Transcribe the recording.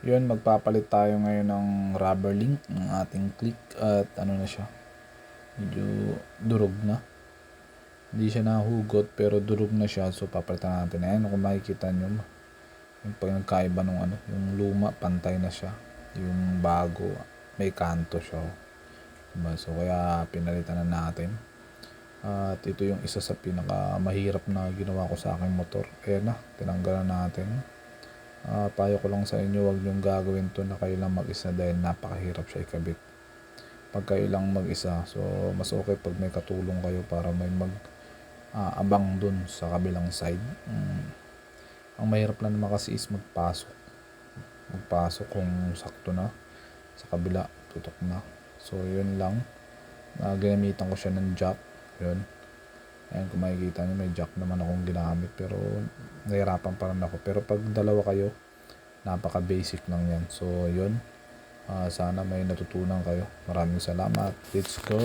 Yun, magpapalit tayo ngayon ng rubber link ng ating click at ano na siya. Medyo durog na. Hindi siya nahugot pero durog na siya so papalitan natin. Ayan kung makikita nyo yung pag nagkaiba nung ano, yung luma pantay na siya. Yung bago may kanto siya. Diba? So kaya pinalitan na natin. At ito yung isa sa pinaka mahirap na ginawa ko sa aking motor. Ayan na, tinanggalan natin. Ah, payo ko lang sa inyo, wag niyong gagawin to na kayo lang mag-isa dahil napakahirap siya ikabit. Pag kayo lang mag-isa, so mas okay pag may katulong kayo para may mag ah, abang dun sa kabilang side. Mm. Ang mahirap lang naman kasi is magpasok. Magpasok kung sakto na sa kabila, tutok na. So yun lang. Ah, ginamitan ko siya ng jack. Yun. Ayan kung makikita nyo, may jack naman akong ginamit pero nahirapan pa rin ako. Pero pag dalawa kayo, napaka basic lang yan. So yun. Ah, sana may natutunan kayo. Maraming salamat. Let's go!